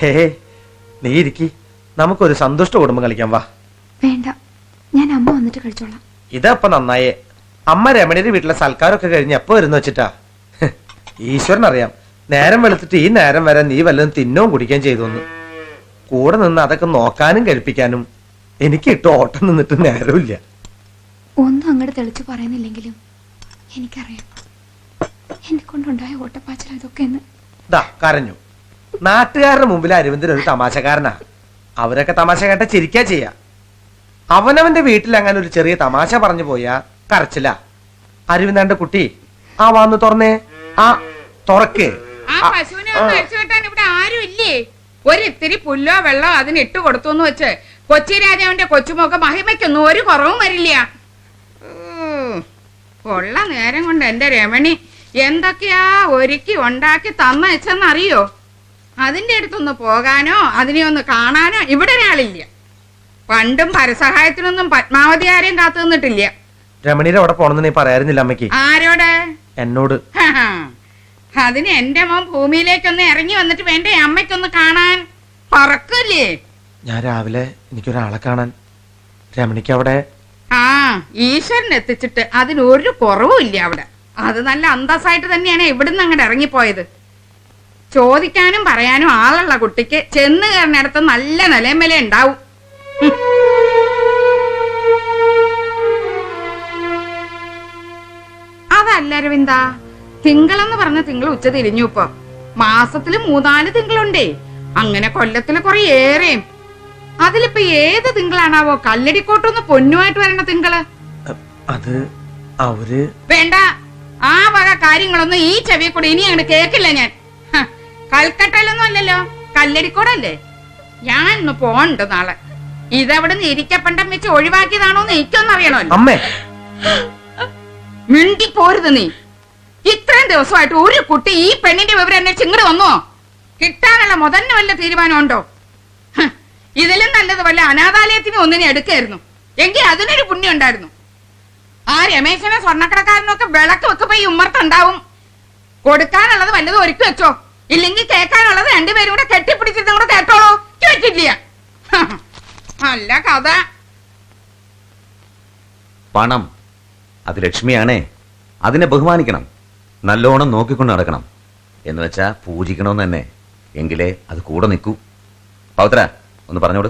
ഹേ നീ ഇരിക്കി. നമുക്കൊരു സന്തുഷ്ട കുടുംബം കളിക്കാം വാ. വേണ്ട. ഞാൻ അമ്മ വന്നിട്ട് കഴിച്ചോളാം. ഇതപ്പൊ നന്നായേ. അമ്മ രമണിയുടെ വീട്ടിലെ സൽക്കാരൊക്കെ കഴിഞ്ഞ് എപ്പോ വരുന്നു വെച്ചിട്ടാ? ഈശ്വരൻ അറിയാം നേരം വെളുത്തിട്ട് ഈ നേരം വരെ നീ വല്ലതും തിന്നവും കുടിക്കാൻ ചെയ്തു എന്ന് കൂടെ നിന്ന് അതൊക്കെ നോക്കാനും കഴിപ്പിക്കാനും എനിക്ക് ഇട്ട് ഓട്ടം നിന്നിട്ട് നേരമില്ല ഒന്നും അങ്ങോട്ട് തെളിച്ചു പറയുന്നില്ലെങ്കിലും എനിക്കറിയാം. എന്നെ കൊണ്ടുണ്ടായ ഓട്ടപ്പാച്ചിൽ അതൊക്കെ എന്ന് കരഞ്ഞു. നാട്ടുകാരുടെ മുമ്പിൽ അരവിന്ദൻ ഒരു തമാശക്കാരനാ. അവരൊക്കെ തമാശ കേട്ട ചിരിക്കാ ചെയ്യാ. അവനവന്റെ വീട്ടിൽ അങ്ങനെ ഒരു ചെറിയ തമാശ പറഞ്ഞു പോയാ കരച്ചില്ല അരവിന്ദന്റെ കുട്ടി ആ വന്ന് തുറന്നേ. ആ തുറക്ക്. ഒരിത്തിരി പുല്ലോ വെള്ളോ അതിന് ഇട്ട് കൊടുത്തു എന്ന് വെച്ച് കൊച്ചി രാജാവിന്റെ കൊച്ചുമൊക്കെ മഹിമയ്ക്കൊന്നും ഒരു കുറവും വരില്ല. കൊള്ള നേരം കൊണ്ട് എന്റെ രമണി എന്തൊക്കെയാ ഒരുക്കി ഉണ്ടാക്കി തന്നയച്ചെന്നറിയോ? അതിന്റെ അടുത്തൊന്ന് പോകാനോ അതിനെ ഒന്ന് കാണാനോ ഇവിടെ ഒരാളില്ല. പണ്ടും പരസഹായത്തിനൊന്നും പത്മാവതി ആരെയും കാത്തു നിന്നിട്ടില്ല. രമണിയുടെ അവിടെ പോണെന്ന് നീ പറയാറുന്നില്ല അമ്മയ്ക്ക്? ആരോട്? എന്നോട്. അതിന് എന്റെ മോൻ ഭൂമിയിലേക്കൊന്ന് ഇറങ്ങി വന്നിട്ട് വേണ്ടേ അമ്മയ്ക്കൊന്ന് കാണാൻ? പറക്കല്ലേ? ഞാൻ രാവിലെ എനിക്കൊരാളെ കാണാൻ. രമണിക്ക് അവിടെ ആ ഈശ്വരൻ എത്തിച്ചിട്ട് അതിനൊരു കുറവുമില്ല അവിടെ. അത് നല്ല അന്തസ്സായിട്ട് തന്നെയാണ് ഇവിടുന്ന് അങ്ങോട്ട് ഇറങ്ങിപ്പോയത്. ചോദിക്കാനും പറയാനും ആളുള്ള കുട്ടിക്ക് ചെന്ന് കയറിനടുത്ത് നല്ല നിലയമ്മല ഉണ്ടാവും. ഹും. അതല്ല അരവിന്ദ തിങ്കളെന്ന് പറഞ്ഞ തിങ്കൾ ഉച്ച തിരിഞ്ഞു ഇപ്പൊ. മാസത്തിൽ മൂന്നാൽ തിങ്കളുണ്ടേ. അങ്ങനെ കൊല്ലത്തിൽ കുറെ ഏറെയും. അതിലിപ്പോ ഏത് തിങ്കളാണാവോ കല്ലടിക്കോട്ടൊന്ന് പൊന്നുമായിട്ട് വരണ തിങ്കൾ? അത് അവർ വേണ്ട. ആ വക കാര്യങ്ങളൊന്നും ഈ ചെവിയെ കൂടെ ഇനി അങ്ങോട്ട് കേക്കില്ല ഞാൻ. കൽക്കട്ടയിലൊന്നും അല്ലല്ലോ. കല്ലടിക്കോടല്ലേ? ഞാൻ ഇന്ന് പോണ്ട് നാളെ. ഇതവിടെ നിന്ന് ഇരിക്കപ്പണ്ടം വെച്ച് ഒഴിവാക്കിയതാണോ എന്ന് എനിക്കൊന്നും അറിയണമല്ലോ. അമ്മേ. മിണ്ടി പോരുത് നീ. ഇത്രയും ദിവസമായിട്ട് ഒരു കുട്ടി ഈ പെണ്ണിന്റെ വിവരം എന്നെ ചിങ്ങട് വന്നോ? കിട്ടാനുള്ള മുതന്നെ വല്ല തീരുമാനമുണ്ടോ? ഇതിലും നല്ലത് വല്ല അനാഥാലയത്തിന് ഒന്നിനെ എടുക്കായിരുന്നു. എങ്കിൽ അതിനൊരു പുണ്യം ഉണ്ടായിരുന്നു ആ രമേശനെ സ്വർണക്കടക്കാരനൊക്കെ വിളക്ക് വെക്കുമ്പോ ഈ ഉമ്മർത്തുണ്ടാവും. കൊടുക്കാനുള്ളത് വല്ലതും ഒരുക്കി വെച്ചോ. ഇല്ലെങ്കിൽ കേൾക്കാനുള്ളത് രണ്ടുപേരും കൂടെ കെട്ടിപ്പിടിച്ചിട്ട് കൂടെ കേട്ടോളൂ. കേട്ടില്ല. അല്ല നല്ല കഥ. പണം. അത് ലക്ഷ്മിയാണേ. അതിനെ ബഹുമാനിക്കണം. നല്ലോണം നോക്കിക്കൊണ്ട് നടക്കണം. എന്ന് വെച്ചാ പൂജിക്കണമെന്ന് തന്നെ. എങ്കിലേ അത് കൂടെ നിൽക്കൂ. പൗത്ര ഒന്ന് പറഞ്ഞോട്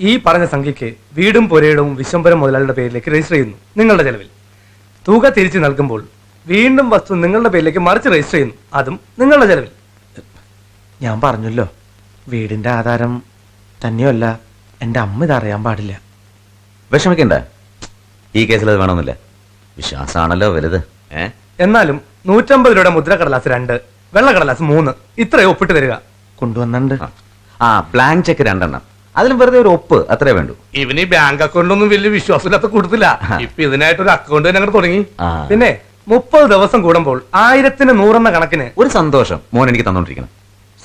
ഈ പറഞ്ഞ സംഖ്യയ്ക്ക് വീടും പുരയിടവും വിശ്വംബരം മുതലാളിയുടെ പേരിലേക്ക് രജിസ്റ്റർ ചെയ്യുന്നു നിങ്ങളുടെ ചെലവിൽ. തുക തിരിച്ചു നൽകുമ്പോൾ വീണ്ടും വസ്തു നിങ്ങളുടെ പേരിലേക്ക് മറിച്ച് രജിസ്റ്റർ ചെയ്യുന്നു. അതും നിങ്ങളുടെ ചെലവിൽ. ഞാൻ പറഞ്ഞല്ലോ വീടിന്റെ ആധാരം തന്നെയല്ല എന്റെ അമ്മ ഇത് അറിയാൻ പാടില്ല. വിഷമിക്കണ്ട. ഈ കേസിൽ അത് വേണമെന്നില്ല. വിശ്വാസമാണല്ലോ വലുത്. ഏ? എന്നാലും നൂറ്റമ്പത് രൂപയുടെ മുദ്രക്കടലാസ് രണ്ട് വെള്ളക്കടലാസ് മൂന്ന് ഇത്രയും ഒപ്പിട്ട് തരിക. കൊണ്ടുവന്നുണ്ട്. ആ. ആ ബ്ലാങ്ക് ചെക്ക് രണ്ടെണ്ണം. അതിലും വെറുതെ ഒരു ഒപ്പ് അത്രേ വേണ്ടൂ. ഇവന് ഈ ബാങ്ക് അക്കൗണ്ടിലൊന്നും വലിയ വിശ്വാസമില്ലാത്ത കൊടുത്തില്ല ഇപ്പൊ ഇതിനായിട്ടൊരു അക്കൗണ്ട് തന്നെ അങ്ങനെ തുടങ്ങി. ആ. പിന്നെ മുപ്പത് ദിവസം കൂടുമ്പോൾ ആയിരത്തിന് നൂറെന്ന കണക്കിന് ഒരു സന്തോഷം മോൻ എനിക്ക് തന്നോണ്ടിരിക്കണം.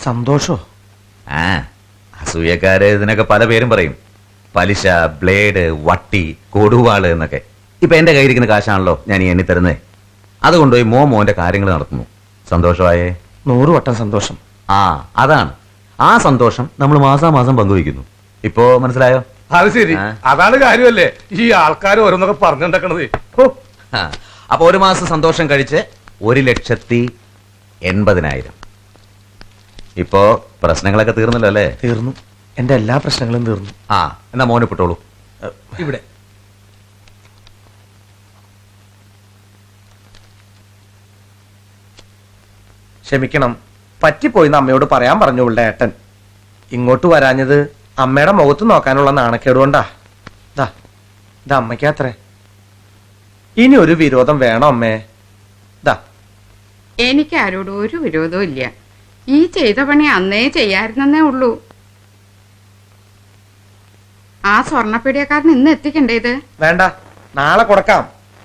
സന്തോഷോ? ആ അസൂയക്കാര് ഇതിനൊക്കെ പല പേരും പറയും. പലിശ ബ്ലേഡ് വട്ടി കൊടുവാൾ എന്നൊക്കെ. ഇപ്പൊ എന്റെ കയ്യിരിക്കുന്ന കാശാണല്ലോ ഞാൻ ഈ എണ്ണി തരുന്നത് അത് കൊണ്ടുപോയി മോ മോന്റെ കാര്യങ്ങൾ നടത്തുന്നു. സന്തോഷമായേ? നൂറ് വട്ടം സന്തോഷം. ആ അതാണ്. ആ സന്തോഷം നമ്മൾ മാസാമാസം പങ്കുവയ്ക്കുന്നു. ഇപ്പോ മനസ്സിലായോ? അത് ശരി. ആ. അതാണ് കാര്യമല്ലേ? ഈ ആൾക്കാർ ഓരോന്നൊക്കെ പറഞ്ഞുണ്ടാക്കണത് ഓ ആ, അപ്പൊ ഒരു മാസം സന്തോഷം കഴിച്ച് ഒരു ലക്ഷത്തി എൺപതിനായിരം. ഇപ്പോ പ്രശ്നങ്ങളൊക്കെ തീർന്നല്ലോ അല്ലേ? തീർന്നു. എന്റെ എല്ലാ പ്രശ്നങ്ങളും തീർന്നു. ആ എന്നാ മോനെ പെട്ടോളൂ. ഇവിടെ. ക്ഷമിക്കണം. പറ്റിപ്പോയിന്ന് അമ്മയോട് പറയാൻ പറഞ്ഞു ഇവളുടെ ഏട്ടൻ. ഇങ്ങോട്ട് വരാഞ്ഞത് അമ്മയുടെ മുഖത്ത് നോക്കാനുള്ള നാണക്കേടുകൊണ്ടാ ഇതാ ഇത് അമ്മയ്ക്കാത്രേ. ഇനി ഒരു വിരോധം വേണോ അമ്മേ? ദാ. എനിക്ക് ആരോടും ഒരു വിരോധവും ഇല്ല. ഈ ചെയ്ത പണി അന്നേ ചെയ്യായിരുന്നേ ഉള്ളൂ. ആ സ്വർണപ്പീടിയക്കാരൻ ഇന്ന് എത്തിക്കണ്ടേ ഇത്? വേണ്ട. നാളെ കൊടുക്കാം.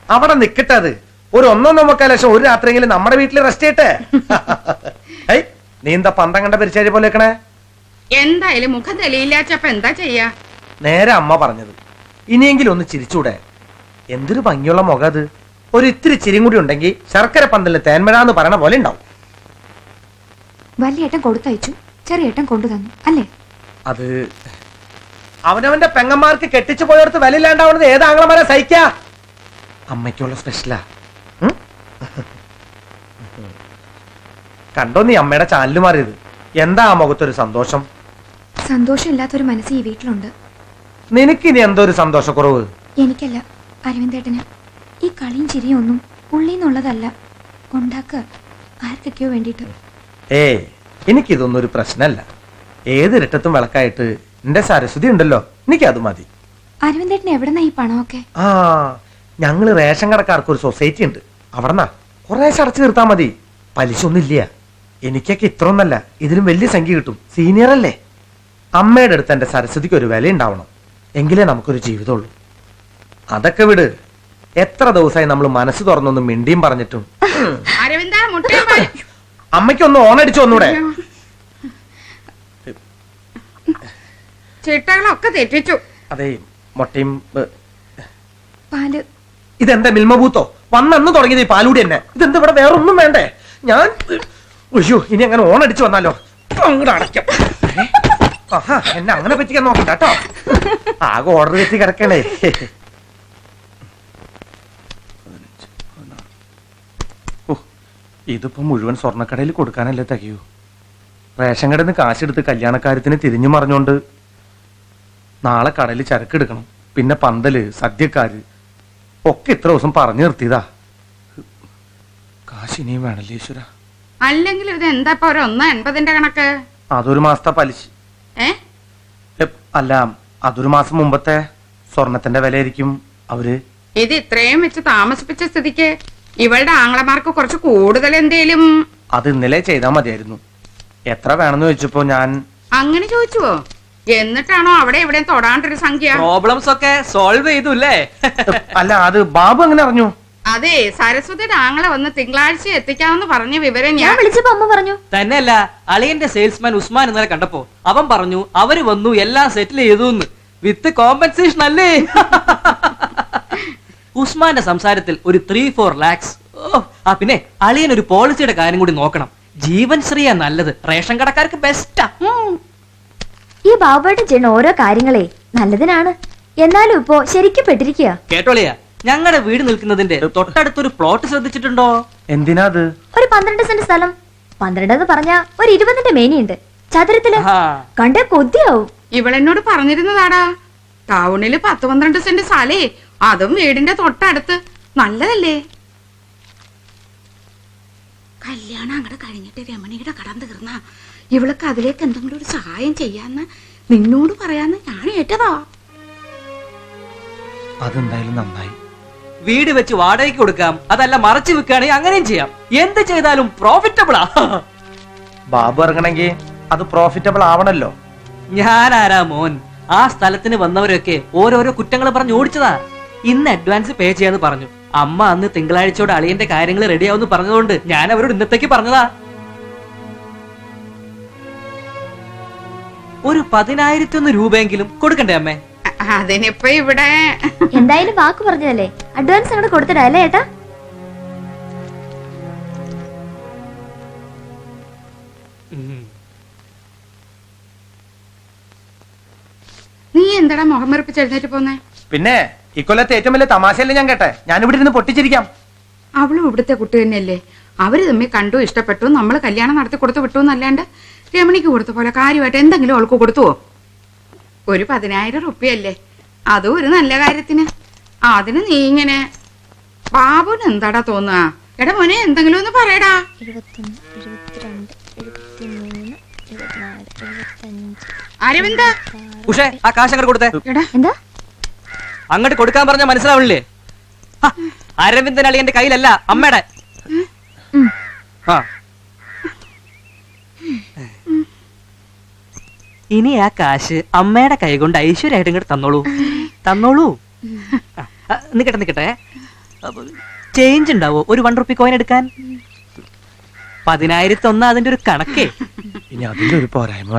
അവിടെ നിക്കട്ടെ അത്. ഒരു ഒന്നൊന്നോ മുക്കാൽ ലക്ഷം ഒരു രാത്രിയെങ്കിലും നമ്മുടെ വീട്ടിൽ റെസ്റ്റ് ചെയ്യട്ടെ. നീ എന്താ പന്തം കണ്ട പരിചയ പോലെ എന്തായാലും മുഖം തെളിയില്ലാച്ചപ്പ എന്താ ചെയ്യാ? നേരെ അമ്മ പറഞ്ഞത്. ഇനിയെങ്കിലും ഒന്ന് ചിരിച്ചൂടെ? എന്തൊരു ഭംഗിയുള്ള മുഖം അത്. ഒരു ഇത്തിരി ചിരിയും കൂടി ഉണ്ടെങ്കിൽ ശർക്കര പന്തലിന് തേന്മഴ എന്ന് പറയണ പോലെ ഉണ്ടാവും. വലിയേട്ടൻ കൊടുത്തയച്ചു. ചെറിയേട്ടൻ കൊണ്ടു തന്നു അല്ലേ? അത് അവനവന്റെ പെങ്ങന്മാർക്ക് കെട്ടിച്ചു പോയടത്ത് വിലയില്ലാണ്ടാവുന്നത് ആംഗ്ലമാരെ സഹിക്കാ? അമ്മയ്ക്കുള്ള സ്പെഷ്യലാ? കണ്ടോ നീ അമ്മയുടെ ചാനൽ മാറിയത്? എന്താ ആ മുഖത്തൊരു സന്തോഷം? സന്തോഷം ഇല്ലാത്തൊരു മനസ്സ് ഈ വീട്ടിലുണ്ട്. നിനക്കിനി എന്തോ ഒരു സന്തോഷക്കുറവ്? എനിക്കല്ല. അരവിന്ദേട്ടന് ഈ കളിയും ചിരിയും ഒന്നും ഉള്ളിന്നുള്ളതല്ല. ഉണ്ടാക്കുക ആർക്കൊക്കെയോ വേണ്ടിയിട്ട്. ഏ എനിക്കിതൊന്നും ഒരു പ്രശ്നമല്ല ഏതിരട്ടത്തും വിളക്കായിട്ട് എന്റെ സരസ്വതി ഉണ്ടല്ലോ എനിക്ക് അത് മതി. അരവിന്ദേട്ടൻ എവിടെന്നാ ഈ പണമൊക്കെ? ആ ഞങ്ങൾ റേഷൻ കടക്കാർക്ക് ഒരു സൊസൈറ്റി ഉണ്ട്. അവിടെന്നാ? കുറെ അടച്ചു തീർത്താ മതി. പലിശ ഒന്നുമില്ല എനിക്കൊക്കെ ഇത്ര ഒന്നല്ല ഇതിലും വലിയ സംഖ്യ കിട്ടും. സീനിയർ അല്ലേ? അമ്മയുടെ അടുത്ത് എന്റെ സരസ്വതിക്ക് ഒരു വില ഉണ്ടാവണം എങ്കിലേ നമുക്കൊരു ജീവിതമുള്ളൂ. അതൊക്കെ വിട്. എത്ര ദിവസമായി നമ്മൾ മനസ്സ് തുറന്നൊന്നും മിണ്ടിയും പറഞ്ഞിട്ടും. അരവിന്ദ മുട്ടയും പാലും. അമ്മയ്ക്കൊന്ന് ഓണടിച്ചു ഒന്നൂടെ? ചിട്ടകളൊക്കെ തെറ്റിച്ചു. അതെ മുട്ടയും ഏ, പാൽ. ഇതെന്താ മിൽമബൂത്തോ വന്നന്ന് തുടങ്ങിയത് ഈ പാലൂടി തന്നെ. ഇതെന്താ ഇവിടെ വേറെ ഒന്നും വേണ്ടേ? ഞാൻ അയ്യോ ഇനി അങ്ങനെ ഓണടിച്ചു വന്നാലോ? അങ്ങോട്ട് അടയ്ക്കാം. ഏ? ആഹാ എന്നെ അങ്ങനെ പറ്റിക്കാൻ നോക്കണ്ട കേട്ടോ. ആകെ ഓർഡർ വെച്ച് കിടക്കണേ ഓ, ഇതിപ്പോ മുഴുവൻ സ്വർണക്കടയിൽ കൊടുക്കാനല്ലേ തികയൂ? റേഷൻ കടയിൽ നിന്ന് കാശെടുത്ത് കല്യാണക്കാര്യത്തിന് തിരിഞ്ഞു മറിഞ്ഞോണ്ട് നാളെ കടയിൽ ചരക്കെടുക്കണം. പിന്നെ പന്തൽ സദ്യക്കാര് ഒക്കെ ഇത്ര ദിവസം പറഞ്ഞു നിർത്തിയതാ. കാശിനിയും വേണല്ലേ ഈശ്വര? അല്ലെങ്കിൽ ഇത് എന്താ ഇപ്പൊ ഒരു ഒന്ന് എൺപതിന്റെ കണക്ക്? അതൊരു മാസത്തെ പലിശ. ഏ? അല്ല അതൊരു മാസം മുമ്പത്തെ സ്വർണത്തിന്റെ വിലയായിരിക്കും അവർ. ഇത് ഇത്രയും വെച്ച് താമസിപ്പിച്ച സ്ഥിതിക്ക് ഇവളുടെ ആംഗ്ലമാർക്ക് കുറച്ച് കൂടുതൽ എന്തേലും അത് ഇന്നലെ ചെയ്താൽ മതിയായിരുന്നു. എത്ര വേണമെന്ന് ചോദിച്ചപ്പോ ഞാൻ അങ്ങനെ ചോദിച്ചുവോ? എന്നിട്ടാണോ അവിടെ എവിടെയും തൊടാണ്ടൊരു സംഖ്യ? പ്രോബ്ലംസ് ഒക്കെ സോൾവ് ചെയ്തു അല്ലേ അല്ല അത് ബാബു അങ്ങനെ അറിഞ്ഞു? അതെ സരസ്വതിയുടെ ആങ്ങളെ വന്ന് തിങ്കളാഴ്ച എത്തിക്കാമെന്ന് പറഞ്ഞ വിവരം ഞാൻ ഞാൻ വിളിച്ചപ്പോ അമ്മ പറഞ്ഞു. തന്നെയല്ല അളിയന്റെ സെയിൽസ്മാൻ ഉസ്മാൻ ഇന്നലെ കണ്ടപ്പോ അവൻ പറഞ്ഞു അവർ വന്നു എല്ലാം സെറ്റിൽ ചെയ്തു വിത്ത് കോമ്പൻസേഷൻ അല്ലേ? ഉസ്മാന്റെ സംസാരത്തിൽ ഒരു ത്രീ ഫോർ ലാക്സ് ഓ ആ പിന്നെ അളിയൻ ഒരു പോളിസിയുടെ കാര്യം കൂടി നോക്കണം. ജീവൻ ശ്രീയാ നല്ലത്. റേഷൻ കടക്കാർക്ക് ബെസ്റ്റാ ഈ ബാബുവേട്ടൻ ചെയ്യുന്ന ഓരോ കാര്യങ്ങളെ നല്ലതിനാണ്. എന്നാലും ഇപ്പോ ശരിക്കും പെട്ടിരിക്കുക കേട്ടോളിയാ ഞങ്ങളുടെ വീട് നിൽക്കുന്നതിന്റെ തൊട്ടടുത്തൊരു പ്ലോട്ട് ശ്രദ്ധിച്ചിട്ടുണ്ടോ? എന്തിനാ അത് ഒരു പന്ത്രണ്ട് സെന്റ് സ്ഥലം. പന്ത്രണ്ട് എന്ന് പറഞ്ഞ ഒരു ഇരുപതിന്റെ മേനിയുണ്ട്. ചതുരത്തിൽ കണ്ടേ കണ്ട കൊതിയാവും. ഇവളെന്നോട് പറഞ്ഞിരുന്നതാടാ. ടൗണിൽ പത്ത് പന്ത്രണ്ട് സെന്റ് സ്ഥലേ. അതും വീടിന്റെ തൊട്ടടുത്ത്. നല്ലതല്ലേ? കല്യാണം അങ്ങോട്ട് കഴിഞ്ഞിട്ട് രമണിയുടെ കടം തീർന്ന. ഇവൾക്ക് അതിലേക്ക് എന്തെങ്കിലും ഒരു സഹായം ചെയ്യാന്ന് നിന്നോട് പറയാന്ന് ഞാൻ ഏറ്റതാ. അതെന്തായാലും നന്നായി. വീട് വെച്ച് വാടകയ്ക്ക് കൊടുക്കാം. അതല്ല മറച്ചു വെക്കുകയാണെങ്കിൽ അങ്ങനെയും ചെയ്യാം. എന്ത് ചെയ്താലും പ്രോഫിറ്റബിളാ ബാബു ഇറങ്ങണമെങ്കിൽ അത് പ്രോഫിറ്റബിൾ ആവണല്ലോ. ഞാൻ ആരാ മോൻ? ആ സ്ഥലത്തിന് വന്നവരൊക്കെ ഓരോരോ കുറ്റങ്ങൾ പറഞ്ഞു ഓടിച്ചതാ. ഇന്ന് അഡ്വാൻസ് പേ ചെയ്യാന്ന് പറഞ്ഞു. അമ്മ അന്ന് തിങ്കളാഴ്ചയോട് അളിയന്റെ കാര്യങ്ങൾ റെഡിയാവുമെന്ന് പറഞ്ഞതുകൊണ്ട് ഞാൻ അവരോട് ഇന്നത്തേക്ക് പറഞ്ഞതാ. ഒരു പതിനായിരത്തി ഒന്ന് രൂപയെങ്കിലും കൊടുക്കണ്ടേ അമ്മേ? അതിനിപ്പോ ഇവിടെ എന്തായാലും വാക്ക് പറഞ്ഞതല്ലേ? അഡ്വാൻസ് അങ്ങോട്ട് കൊടുത്തിടാ അല്ലേ ഏട്ടാ? നീ എന്താടാ മുഖം മറിപ്പിച്ച് എഴുന്നേറ്റ് പോന്നേ? പിന്നെ ഇക്കൊല്ലത്തെ ഏറ്റവും വലിയ തമാശയല്ലേ ഞാൻ കേട്ടെ? ഞാൻ ഇവിടെ ഇരുന്ന് പൊട്ടിച്ചിരിക്കാം. അവളും ഇവിടുത്തെ കുട്ടി തന്നെയല്ലേ? അവർ തമ്മിൽ കണ്ടു ഇഷ്ടപ്പെട്ടു നമ്മൾ കല്യാണം നടത്തി കൊടുത്തു വിട്ടു എന്നല്ലാണ്ട് രമണിക്ക് കൊടുത്ത പോലെ കാര്യമായിട്ട് എന്തെങ്കിലും അവൾക്ക് കൊടുത്തുവോ? ഒരു പതിനായിരം റുപ്യല്ലേ അതും ഒരു നല്ല കാര്യത്തിന്. അതിന് നീ ഇങ്ങനെ ബാബുന് എന്താടാ തോന്നുക? എടാ മോനെ എന്തെങ്കിലും ഒന്ന് പറയടാ. അരവിന്ദ. ഉഷേ ആ കാശ് അങ്ങോട്ട് കൊടുത്തേ. എടാ. എന്താ? അങ്ങോട്ട് കൊടുക്കാൻ പറഞ്ഞ മനസ്സിലാവണില്ലേ? അരവിന്ദൻ അളിയന്റെ കയ്യിലല്ല അമ്മയുടെ. ആ ഇനി ആ കാശ് അമ്മയുടെ കൈ കൊണ്ട് ഐശ്വര്യമായിട്ട് ഇങ്ങോട്ട് തന്നോളൂ. തന്നോളൂ. നിക്കട്ടെ നിക്കട്ടെ. ചേഞ്ച് ഉണ്ടാവോ? ഒരു വൺ റുപ്പി കോയിൻ എടുക്കാൻ? പതിനായിരത്തി ഒന്ന് അതിന്റെ ഒരു കണക്കേ. ഇനി അതിന്റെ ഒരു പോരായ്മ.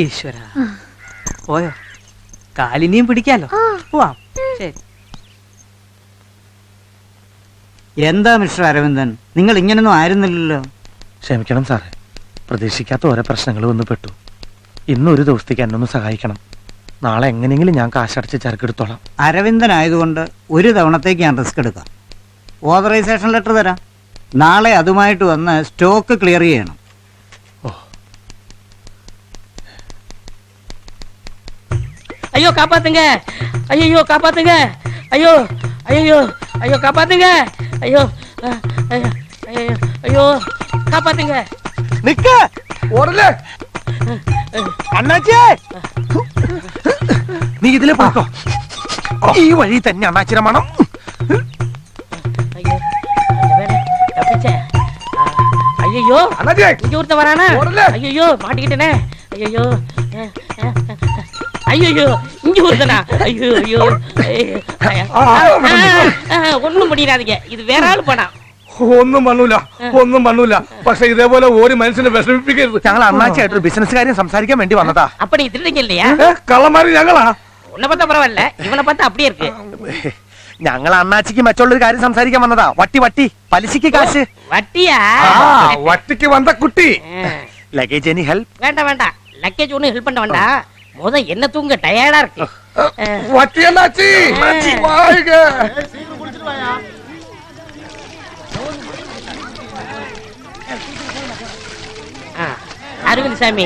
ഈശ്വര. പോയോ? കാലിനിയും പിടിക്കാലോ? പോവാം. ശരി. എന്താ മിസ്റ്റർ അരവിന്ദൻ? നിങ്ങൾ ഇങ്ങനൊന്നും ആയിരുന്നില്ലല്ലോ. ക്ഷമിക്കണം സാറേ. പ്രതീക്ഷിക്കാത്ത ഓരോ പ്രശ്നങ്ങൾ വന്നു പെട്ടു. ഇന്ന് ഒരു ദിവസത്തേക്ക് എന്നൊന്ന് സഹായിക്കണം. നാളെ എങ്ങനെയെങ്കിലും ഞാൻ കാശടച്ച് ചരക്കെടുത്തോളാം. അരവിന്ദനായതുകൊണ്ട് ഒരു തവണത്തേക്ക് ഞാൻ റിസ്ക് എടുക്കാം. ഓതറൈസേഷൻ ലെറ്റർ തരാം. നാളെ അതുമായിട്ട് വന്ന് സ്റ്റോക്ക് ക്ലിയർ ചെയ്യണം. ஐயோ காப்பாத்துங்க ஐயோ காப்பாத்துங்க ஐயோ ஐயோ ஐயோ காப்பாத்துங்க ஐயோ அஹ், ஐயோ ஐயோ ஐயோ காப்பாத்துங்க നിക്ക് ഓടല്ലേ അണ്ണാച്ചിയേ നീ ഇതിലെ പോക്കോ ഈ വഴി തന്നെ അണ്ണാച്ചിനെ മണം ஐயோ நல்ல வேளை, தப்பிச்சேன் ஐயோ അണ്ണാച്ചിയേ இங்க ஒருத்த வரானா ஓடல. ஐயோ மாட்டிக்கிட்டேனே ஐயோ ஐயோ இங்க ஒருத்தனா ஐயோ ஐயோ ஒண்ணும் பண்ணிடாதீங்க இது வேற ஆள் பணம் ഒന്നും പണൂല ഒന്നും പണൂല പക്ഷെ ഇതേപോലെ ഒരു മനുഷ്യനെ വിഷമിപ്പിക്കരുത് ഞങ്ങൾ അണ്ണാച്ചിയായിട്ട് ഒരു ബിസിനസ് കാര്യം സംസാരിക്കാൻ വേണ്ടി വന്നതാ அப்ப நீ திருடுங்க இல்லையா ഏ, കള്ളന്മാര് ഞങ്ങളാ உன்னை பார்த்தா பரவாயில்ல இவனை பார்த்தா அப்படியே இருக்கு ഞങ്ങൾ അണ്ണാച്ചിക്ക് മറ്റുള്ളൊരു കാര്യം സംസാരിക്കാൻ വന്നതാ വട്ടി വട്ടി പലിശയ്ക്ക് കാശ് வட்டியா ആ വട്ടിക്ക് വന്ന കുട്ടി ஆ. ലഗേജ് എനി ഹെൽപ്പ് வேண்டாம் வேண்டாம் லக்கேஜ் ஒன்றும் ஹெல்ப் பண்ண வேண்டாம் முத என்ன தூங்க டயர்டா இருக்கு ஆ. വട്ടി എന്നാച്ചി വായിക. ஆ. அரவிந்த் சாமி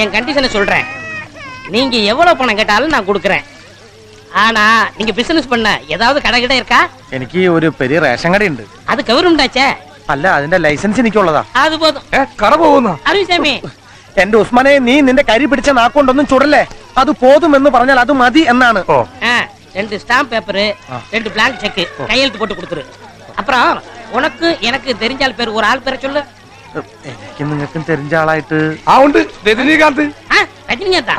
என் கண்டிஷனை சொல்றேன் நீங்க எவ்வளவு பணம் கேட்டாலும் நான் கொடுக்குறேன் ஆனா நீங்க பிசினஸ் பண்ண ஏதாவது கடை கிட்ட இருக்கா എനിക്ക് ഒരു പെരിയ റേഷൻ കടയുണ്ട് அது கவர்மெண்டாச்சே അല്ല അതിന്റെ ലൈസൻസ് എനിക്കുള്ളതാ அது போதும் ഏ കട പോകുന്ന அரவிந்த் சாமி എന്റെ ഉസ്മാനെ നീ നിന്റെ കരി പിടിച്ച നാക്കൊണ്ടൊന്നും ചുടല്ലേ അത് പോതുമെന്ന് പറഞ്ഞാൽ അത് മതി എന്നാണ് ഓ ஆ, ரெண்டு ஸ்டாம்ப் பேப்பர் ரெண்டு பிளாங்க் செக் கையெழுத்து போட்டு கொடுத்துரு அப்புறம் உனக்கு எனக்கு தெரிஞ்சால் பேர் ஒரு ஆள் பேரை சொல்லு എനിക്ക് നിങ്ങൾക്കും തെരിഞ്ഞ ആളായിട്ട് ആ ഉണ്ട് രജനീകാന്ത് ஆ, ரஜினிகாந்தா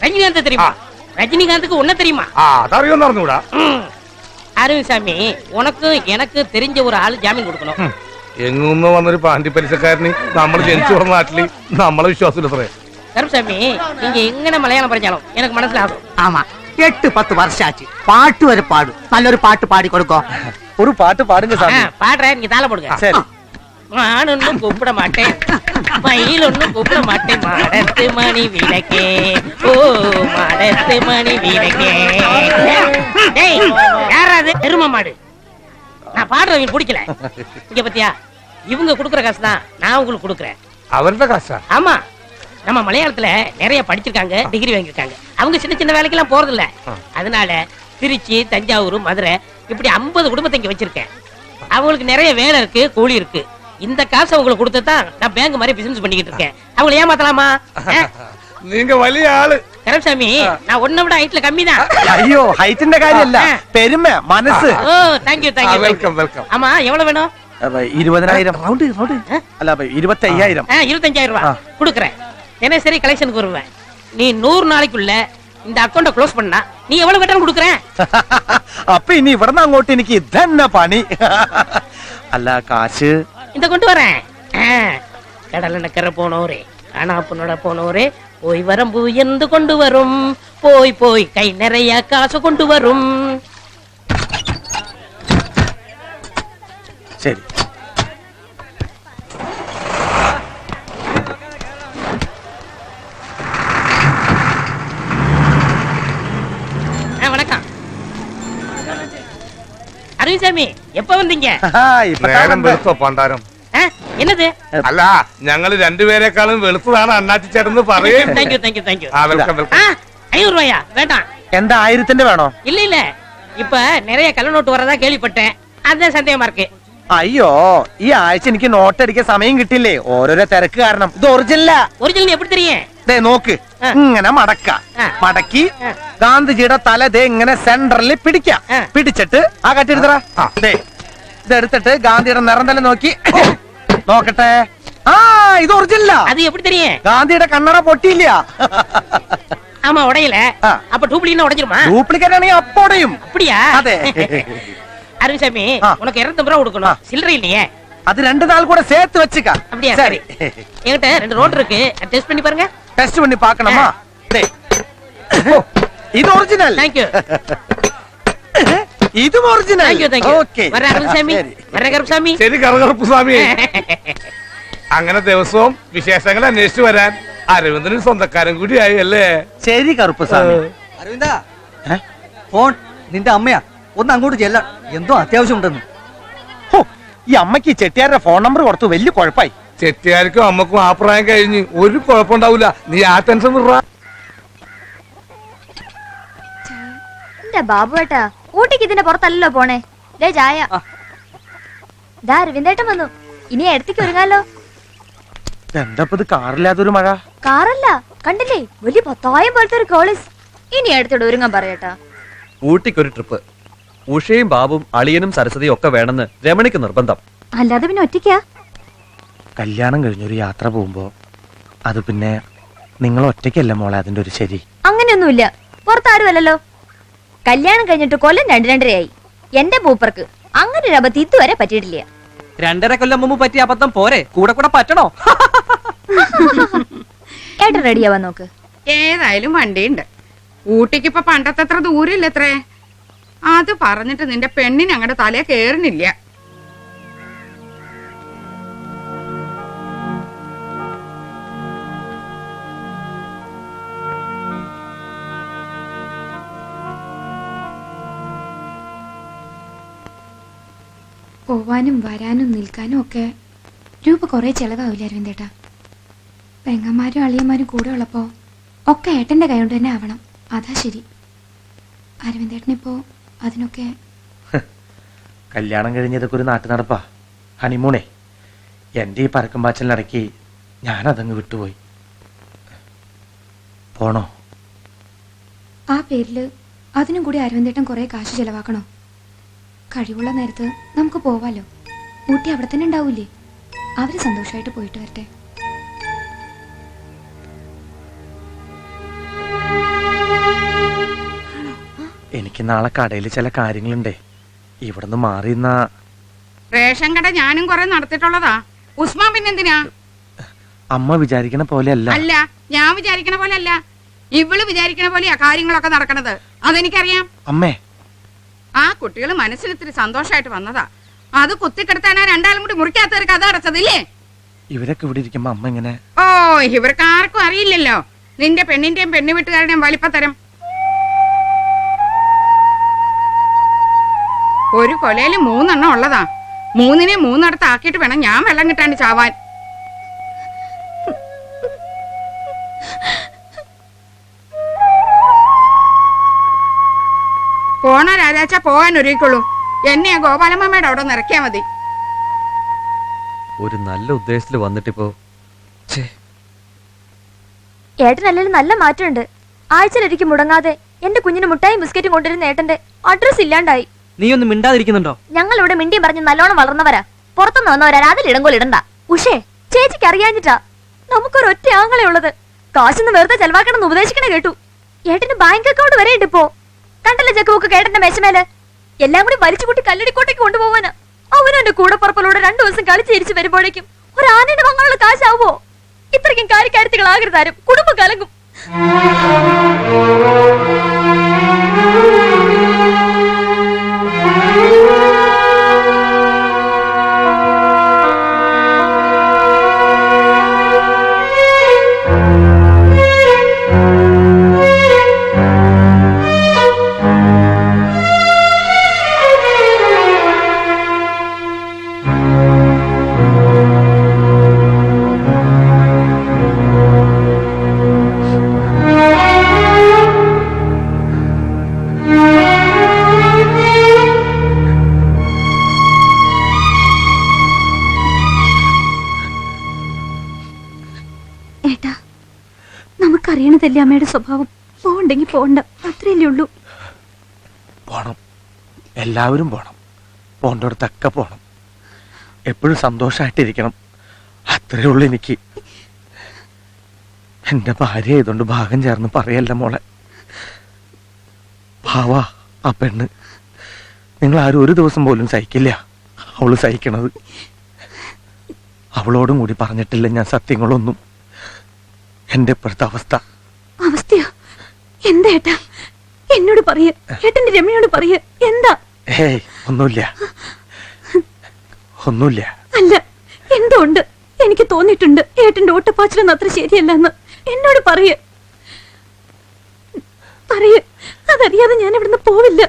ரஜினிகாந்த் தெரியுமா ரஜினிகாந்துக்கு உன்ன தெரியுமா ആ അതറിയോന്ന് അറിഞ്ഞൂടാ ம். அரவிந்த் சாமி உனக்கு எனக்கு தெரிஞ்ச ஒரு ஆள் ஜாமீன் கொடுக்கணும் എങ്ങുന്ന് വന്നൊരു പാണ്ടി പലിശക്കാരന് നമ്മൾ ജനിച്ചു വന്ന നാട്ടില് നമ്മളെ വിശ്വാസമില്ല സാറേ கருப்சாமி நீங்க எங்கன மலையாளம் படிச்சாலும் எனக்கு மனசிலாகும் ആമാ എട്ട് പത്ത് വർഷാച്ച്. പാട്ട് വരെ പാടും. നല്ലൊരു പാട്ട് പാടി കൊടുക്കോ. ஒரு பாட்டு பாடுங்க ஆ, சாமி பாடுறேன் நீங்க தாள போடுங்க சரி மான் ஒன்னும் கூப்பிட மாட்டேன் மயில் ஒன்னும் கூப்பிட மாட்டேன் மாடத்து மணி விளக்கே ஓ மாடத்து மணி விளக்கே டேய் யாரா அது எரும மாடு நான் பாடுறவங்க பிடிக்கல. இங்க பத்தியா? இவங்க குடுக்கற காசு தான் நான் உங்களுக்கு குடுக்கறேன். அவர்த காசா? ஆமா. நம்ம மலையாளத்துல நிறைய படிச்சிருக்காங்க டிகிரி வாங்கியிருக்காங்க. அவங்க சின்ன சின்ன வேலைக்கெல்லாம் போறது இல்ல அதனால திருச்சி தஞ்சாவூர் மதுரை இப்படி ஐம்பது குடும்பத்தை இங்க வச்சிருக்கேன். அவங்களுக்கு நிறைய வேலை இருக்கு கூலி இருக்கு. இந்த காசு அவங்களுக்கு கொடுத்ததான் நான் பேங்க் மாதிரி பிசினஸ் பண்ணிக்கிட்டு இருக்கேன். அவங்களை ஏமாத்தலாமா? நீங்க வழி ஆளு. கரப்சாமி நான் ஒன்ன விட ஹைட்ல கம்மி தான் അയ്യോ ഹൈറ്റിന്റെ കാര്യമല്ല പെരുമ മനസ്സ് ஓ தேங்க்யூ தேங்க்யூ വെൽക്കം വെൽക്കം ஆமா எவ்வளவு வேணும் അപ്പൊ ഇരുപതിനായിരം റൗണ്ട് റൗണ്ട് അല്ല അപ്പൊ ഇരുപത്തി അയ്യായിരം ஆ, இருபத்தஞ்சாயிரம் ஆ. ரூபாய் கொடுக்குறேன் தினசரி கலெக்ஷனுக்கு வருவேன் நீ நூறு நாளைக்குள்ள இந்த அக்கௌண்ட க்ளோஸ் பண்ணா நீ எவ்வளவு கட்டணம் கொடுக்குறேன் അപ്പൊ ഇനി ഇവിടുന്ന് അങ്ങോട്ട് എനിക്ക് ഇതന്നെ പണി അല്ല കാശ് இந்த கொண்டு வரேன் ஆ, கடல நக்கரை போனோரே ஆனா பொண்ணோட போனோரே போய் வரம்பு என்று கொண்டு வரும். போய் போய் கை நிறைய காசு கொண்டு வரும். சரி. வணக்கம். அருவிசாமி எப்ப வந்தீங்க? இப்ப കാണണ്ട. വെളുത്തോ പണ്ടാരം ஆ, என்னது അല്ല ഞങ്ങൾ രണ്ടുപേരെക്കാളും വെളുത്തതാണ് അണ്ണാച്ചി ചേട്ടന്ന് പറയേ தேங்க்யூ தேங்க்யூ தேங்க்யூ ആ വെൽക്കം ஆ വെൽക്കം ஐநூறு ரூபாயா வேண்டாம் എന്താ ആയിരത്തിന്റെ വേണോ இல்ல இல்ல இப்ப நிறைய கள்ள நோட்டு வரதா கேள்விப்பட்டேன் அதான் சந்தேகமா இருக்கு അയ്യോ ഈ ആഴ്ച എനിക്ക് നോട്ട് അടിക്കാൻ സമയം കിട്ടില്ലേ ഓരോരോ തിരക്ക് കാരണം ഇത് ഒറിജിനല ஒரிஜினல் எப்படி தெரியும் ദേ നോക്ക് ആ. ഇങ്ങനെ മടക്ക ആ. മടക്കി ആ. ഗാന്ധിജിയുടെ തല ദേ ഇങ്ങനെ സെന്ററിൽ പിടിക്കാം ആ. പിടിച്ചിട്ട് ആ കട്ടെടുത്തറ ദേ ഇതെടുത്തിട്ട് ഗാന്ധിയുടെ നിറം തന്നെ നോക്കി നോക്കട്ടെ ആ ഇത് ഒറിജിനല அது எப்படி தெரியும் ഗാന്ധിയുടെ കണ്ണട പൊട്ടിയില്ല ஆமா உடையல ஆ. அப்ப டூப்ளினா உடைஞ்சிருமா ഡ്യൂപ്ലിക്കേറ്റ് ആണെങ്കിൽ അപ്പോടെയും அப்படியா അതെ. அருவிசாமி ஆ. உனக்கு இருநூத்தம்பது ரூபா கொடுக்கணும் சில்லறை இல்லையே അത് രണ്ടു നാൾ കൂടെ சேர்த்து வச்சுக்க அப்படியா சரி சரி என்கிட்ட ரெண்டு ரோட் இருக்கு டெஸ்ட் பண்ணி பாருங்க ടെസ്റ്റ് பண்ணி பார்க்கணுமா ദേ. ഓ, ഇത് ഒറിജിനൽ தேங்க்யூ ഇതും ഒറിജിനൽ ശരി. കറുകറുപ്പ് സ്വാമി. അങ്ങനെ ദിവസവും വിശേഷങ്ങൾ അന്വേഷിച്ചു വരാൻ അരവിന്ദനും സ്വന്തക്കാരൻ കൂടിയായി അല്ലേ? ശരി കറുപ്പ് സ്വാമി. അരവിന്ദ ഫോൺ നിന്റെ അമ്മയാ. ഒന്ന് അങ്ങോട്ട് ചെല്ല. എന്തോ അത്യാവശ്യം ഉണ്ടെന്ന് ഈ അമ്മയ്ക്ക് ചെട്ടിയാരുടെ ഫോൺ നമ്പർ കൊടുത്തു വലിയ കുഴപ്പമായി ചെട്ടിയാർക്കും അമ്മക്കും ആ പ്രായം കഴിഞ്ഞ് ഒരു കുഴപ്പമുണ്ടാവില്ല നീ ആ ടെൻഷൻ നിർറാ എന്റെ ബാബുവേട്ടാ. ഊട്ടിക്ക് ഇതിന്റെ പുറത്തല്ലല്ലോ പോണേ. ദേ ചായ. ദാ അരവിന്ദേട്ടൻ വന്നു. ഇനി എടുത്തേക്ക് ഒരുങ്ങാലോ? എന്താ ഇത് കാറില്ലാത്തൊരു മഴ? കാറല്ല കണ്ടില്ലേ? വലിയ പത്തായം പോലത്തെ ഒരു കോളേജ് ഇനി അടുത്തോട് ഒരുങ്ങാൻ പറയട്ടാ. ഊട്ടിക്കൊരു ട്രിപ്പ്. ഉഷയും ബാബും അളിയനും സരസ്വതിയും ഒക്കെ വേണമെന്ന് രമണിക്ക് നിർബന്ധം. അല്ലാതെ പിന്നെ ഒറ്റയ്ക്കാ? കല്യാണം കഴിഞ്ഞൊരു യാത്ര പോകുമ്പോ അത് പിന്നെ നിങ്ങൾ ഒറ്റയ്ക്കല്ല മോളെ അതിന്റെ ഒരു ശരി? അങ്ങനെയൊന്നുമില്ല. പുറത്താരുമല്ലല്ലോ. കല്യാണം കഴിഞ്ഞിട്ട് കൊല്ലം രണ്ട് രണ്ടരയായി എന്റെ മൂപ്പർക്ക് അങ്ങനെ ഒരു അബദ്ധം ഇതുവരെ പറ്റിയിട്ടില്ല. രണ്ടര കൊല്ലം മുമ്പ് പറ്റിയ അബദ്ധം പോരെ? കൂടെ കൂടെ പറ്റണോ? ഏട്ടൻ റെഡിയാവാൻ നോക്ക്. ഏതായാലും വണ്ടിയുണ്ട്. ഊട്ടിക്ക് ഇപ്പൊ പണ്ടത്തെ അത്ര ദൂരമില്ലത്രേ. അത് പറഞ്ഞിട്ട് നിന്റെ പെണ്ണിന് അങ്ങടെ തലേ കേറുന്നില്ല. പോവാനും വരാനും നിൽക്കാനും ഒക്കെ രൂപ കുറേ ചെലവാവില്ല അരവിന്ദേട്ടാ? പെങ്ങന്മാരും അളിയന്മാരും കൂടെ ഉള്ളപ്പോൾ ഒക്കെ ഏട്ടന്റെ കൈ കൊണ്ട് തന്നെ ആവണം. അതാ ശരി. അരവിന്ദേട്ടനിപ്പോ അതിനൊക്കെ കല്യാണം കഴിഞ്ഞതൊക്കെ ഒരു നാട്ടു നടപ്പാ ഹണിമൂണേ. എന്റെ ഈ പരക്കം പാച്ചലിനിടയ്ക്ക് ഞാനതങ്ങ് വിട്ടുപോയി. പോണോ? ആ പേരിൽ അതിനും കൂടി അരവിന്ദേട്ടൻ കുറേ കാശ് ചെലവാക്കണോ? കഴിവുള്ള നേരത്ത് നമുക്ക് പോവാലോ? ഊട്ടി അവിടെ തന്നെ ഉണ്ടാവൂലേ? അവർ സന്തോഷമായിട്ട് പോയിട്ട് വരട്ടെ. എനിക്ക് നാളെ കടയിൽ ചില കാര്യങ്ങളുണ്ടേ. ഇവിടുന്ന് മാറി റേഷൻ കട ഞാനും കുറെ നടത്തിയിട്ടുള്ളതാ. ഉസ്മാൻ പിന്നെന്തിനാ അമ്മ വിചാരിക്കണ പോലെ അല്ല അല്ല ഞാൻ വിചാരിക്കണ പോലെ അല്ല ഇവൾ വിചാരിക്കണ പോലെയാ കാര്യങ്ങളൊക്കെ നടക്കണത്. അതെനിക്കറിയാം. അമ്മേ ആ കുട്ടികൾ മനസ്സിൽ ഇത്തിരി സന്തോഷമായിട്ട് വന്നതാ. അത് കുത്തിക്കെടുത്താനാ രണ്ടാലും കൂടി മുറിക്കാത്ത ഒരു കഥ അടച്ചതില്ലേ ഇവരൊക്കെ ഇവിടെ ഇരിക്കുമ്പോ അമ്മ ഇങ്ങനെ ഓ ഇവർക്ക് ആർക്കും അറിയില്ലല്ലോ. നിന്റെ പെണ്ണിന്റെയും പെണ്ണു വീട്ടുകാരുടെയും വലിപ്പത്തരം. ഒരു കൊലയിൽ മൂന്നെണ്ണം ഉള്ളതാ. മൂന്നിനെ മൂന്നിടത്ത് ആക്കിയിട്ട് വേണം ഞാൻ വെള്ളം കിട്ടാണ്ട് ചാവാൻ. പോണ രാജാച്ച പോവാൻ ഒരുക്കുള്ളൂ എന്നെ ഗോപാലമ്മയുടെ അവിടെ നിറക്കിയാ മതി. ഒരു നല്ല ഉദ്ദേശത്തിൽ വന്നിട്ടിപ്പോ ഏട്ടനല്ലേ നല്ല മാറ്റമുണ്ട്. ആഴ്ചയിലൊരിക്കൽ മുടങ്ങാതെ എന്റെ കുഞ്ഞിന് മുട്ടായും ബിസ്ക്കറ്റും കൊണ്ടുവരുന്ന ഏട്ടന്റെ അഡ്രസ് ഇല്ലാണ്ടായി. നീ ഒന്ന് മിണ്ടാതിരിക്കുന്നുണ്ടോ? ഞങ്ങൾ ഇവിടെ മിണ്ടിയും പറഞ്ഞ് നല്ലോണം വളർന്നവരാ. പുറത്തുനിന്ന് വന്നവരാ അതിൽ ഇടങ്കോൽ ഇടണ്ട. ഉഷേ ചേച്ചിക്ക് അറിയാഞ്ഞിട്ടാ. നമുക്കൊരു ഒറ്റ ആങ്ങളെ ഉള്ളത്. കാശൊന്നും വെറുതെ ചെലവാക്കണം എന്ന് ഉപദേശിക്കണേ കേട്ടു. ഏട്ടന് ബാങ്ക് അക്കൗണ്ട് വരെ ഉണ്ട് ഇപ്പോ. കണ്ടല്ലേ ചെക്ക് കേട്ടന്റെ മേശമേൽ? എല്ലാം കൂടി വലിച്ചു കൂട്ടി കല്ലടിക്കോട്ടേക്ക് കൊണ്ടുപോവാന്. അവനും കൂടെ പുറപ്പിലൂടെ രണ്ടു ദിവസം കളിച്ച് തിരിച്ചു വരുമ്പോഴേക്കും ഒരു ആനയുടെ വാങ്ങാനുള്ള കാശാവോ ഇത്രയ്ക്കും കാര്യക്കാര്യത്തികളാകരുതാരും കുടുംബം കലങ്ങും. അമ്മയുടെ സ്വഭാവം പോകണ്ടെങ്കിൽ പോണ്ട. അത്രയല്ലേ ഉള്ളൂ. പോണം. എല്ലാവരും പോണം. പോണ്ടടുത്തൊക്കെ പോണം. എപ്പോഴും സന്തോഷമായിട്ടിരിക്കണം അത്രേ ഉള്ളൂ എനിക്ക്. എന്റെ ഭാര്യ ആയതുകൊണ്ട് ഭാഗം ചേർന്ന് പറയല്ല മോളെ. ഭാവാ ആ പെണ്ണ്. നിങ്ങൾ ആരും ഒരു ദിവസം പോലും സഹിക്കില്ല. അവൾ സഹിക്കണത്. അവളോടും കൂടി പറഞ്ഞിട്ടില്ല ഞാൻ സത്യങ്ങളൊന്നും. എന്റെ ഇപ്പോഴത്തെ അവസ്ഥ. അവസ്ഥയോ? എന്താ ഏട്ടാ? എന്നോട് പറയ. ഏട്ടന്റെ രമയോട് പറയ. എന്താ? ഏയ് ഒന്നുമില്ല. ഒന്നുമില്ല. അല്ല എന്തോ ഉണ്ട് എനിക്ക് തോന്നിയിട്ടുണ്ട് ഏട്ടന്റെ ഓട്ടപ്പാച്ചിലൊന്നും അത്ര ശരിയല്ലെന്ന് എന്നോട് പറയ. പറയ. അതറിയാതെ ഞാൻ ഇവിടുന്ന് പോവില്ല.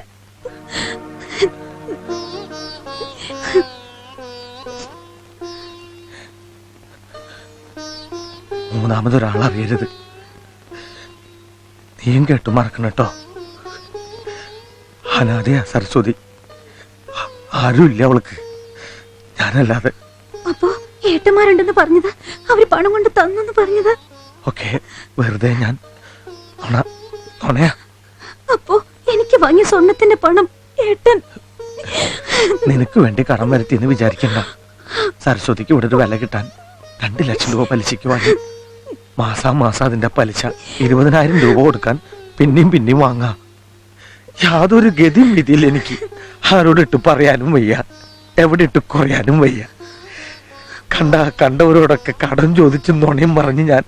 മൂന്നാമതൊരാൾ അറിയരുത് നീയും കേട്ടു മറക്കണം കേട്ടോ. അനാഥയാ സരസ്വതി. ആരുമില്ല അവൾക്ക്. ഞാനല്ലാതെ. അപ്പോ ഏട്ടന്മാരുണ്ടെന്ന് പറഞ്ഞത്? അവർ പണം കൊണ്ട് തന്നെന്ന് പറഞ്ഞത്? ഓക്കെ വെറുതെ ഞാൻ അപ്പോ എനിക്ക് വാങ്ങിയ സ്വർണത്തിന്റെ പണം ഏട്ടൻ നിനക്ക് വേണ്ടി കടം വരുത്തിയെന്ന് വിചാരിക്കണ്ട. സരസ്വതിക്ക് ഇവിടെ ഒരു വില കിട്ടാൻ രണ്ട് ലക്ഷം രൂപ പലിശയ്ക്ക് വാങ്ങി. മാസാ മാസം അതിന്റെ പലിശ ഇരുപതിനായിരം രൂപ കൊടുക്കാൻ പിന്നെയും പിന്നെയും വാങ്ങാം. യാതൊരു ഗതിയും വിധിയില്ല എനിക്ക് ആരോട് ഇട്ട് പറയാനും വയ്യ. എവിടെ ഇട്ട് കുറയാനും വയ്യ. കണ്ട കണ്ടവരോടൊക്കെ കടം ചോദിച്ചും നുണയും പറഞ്ഞ് ഞാൻ